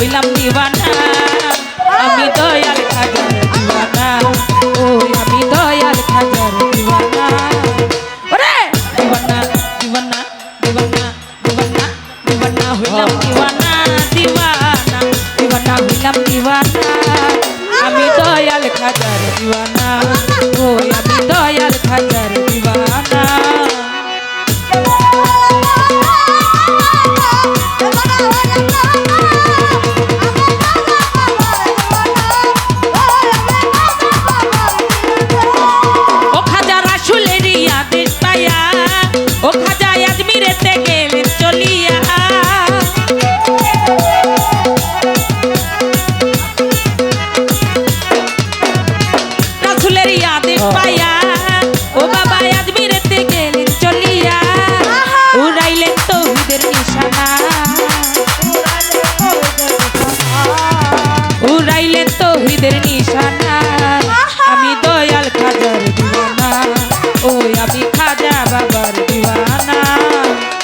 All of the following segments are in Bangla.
হইলাম দিবানা। আমি দয়াল খাজার দিবানা। ওই আমি দয়াল খাজার দিবানা। হইলাম দিবানা দিবানা দিবানা হইলাম দিবানা। আমি দয়াল খাজার দিবানা। ওই আমি খাজা বাবার দিওয়ানা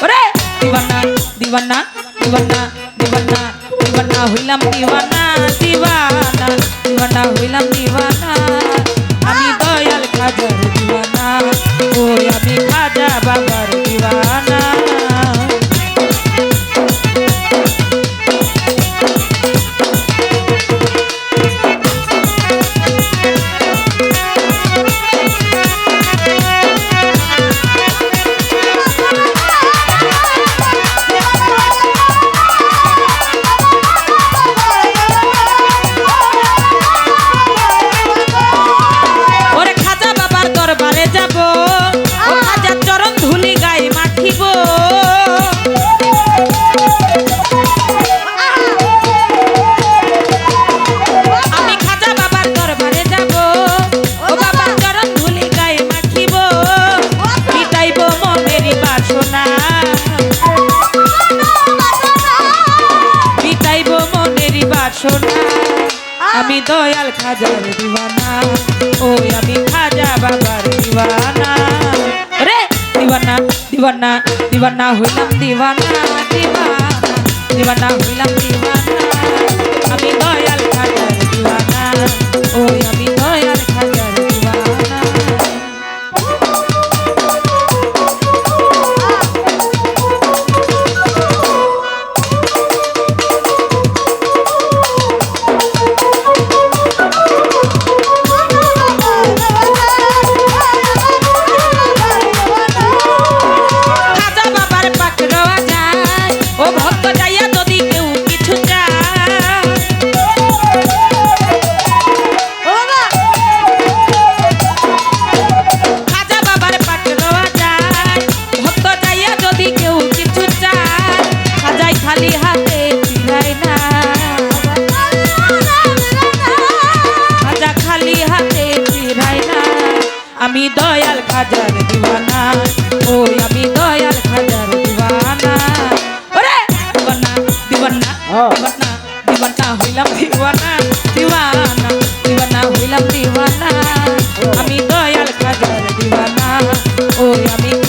ওরে দিওয়ানা দিওয়ানা দিওয়ানা দিওয়ানা দিওয়ানা হইলাম দিওয়ানা দিওয়ানা দিওয়ানা হইলাম দিওয়ানা আমি দয়াল খাজার দিওয়ানা, ওই আমি খাজা বাবার দিওয়ানা। রে, দিওয়ানা দিওয়ানা দিওয়ানা হইলাম দিওয়ানা দিওয়ানা দিওয়ানা হইলাম দিওয়ানা।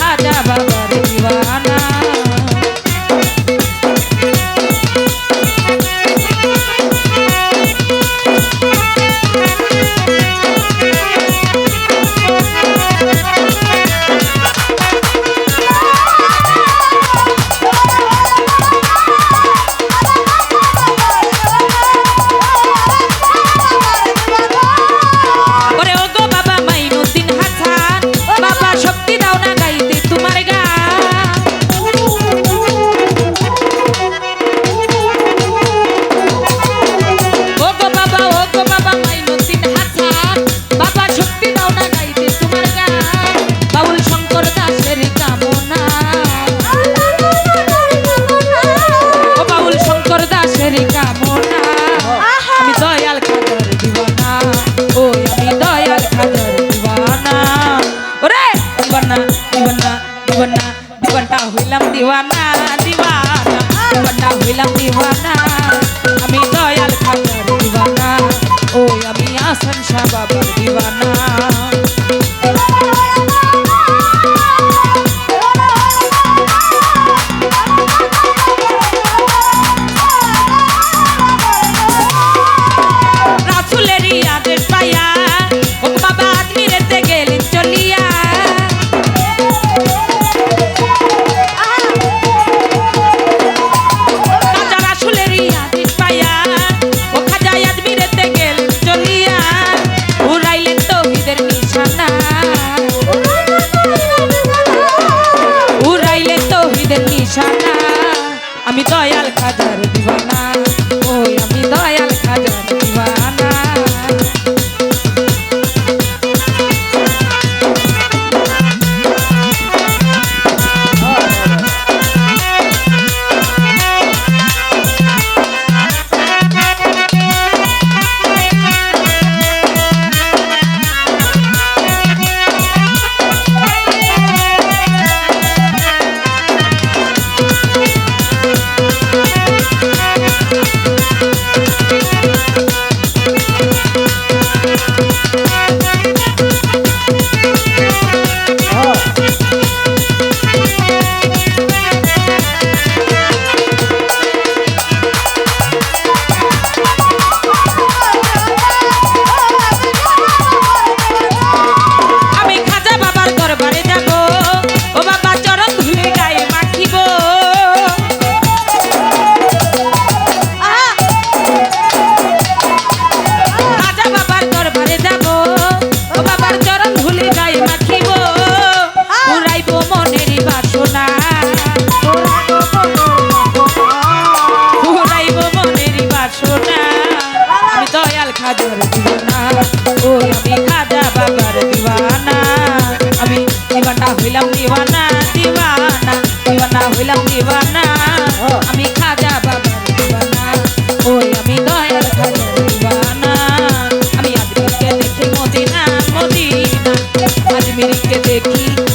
হাজার হাসান শাহ বাবার দিবানা রাসুলের ইয়াদের পায়া হইলাম দিবানা হ্যাঁ। আমি খাজা বাবা দিবানা। ওই আমি দয়াল খাজা দিবানা। আমি আজমিরকে দেখি মদিনা মদিনা। আজমিরকে দেখি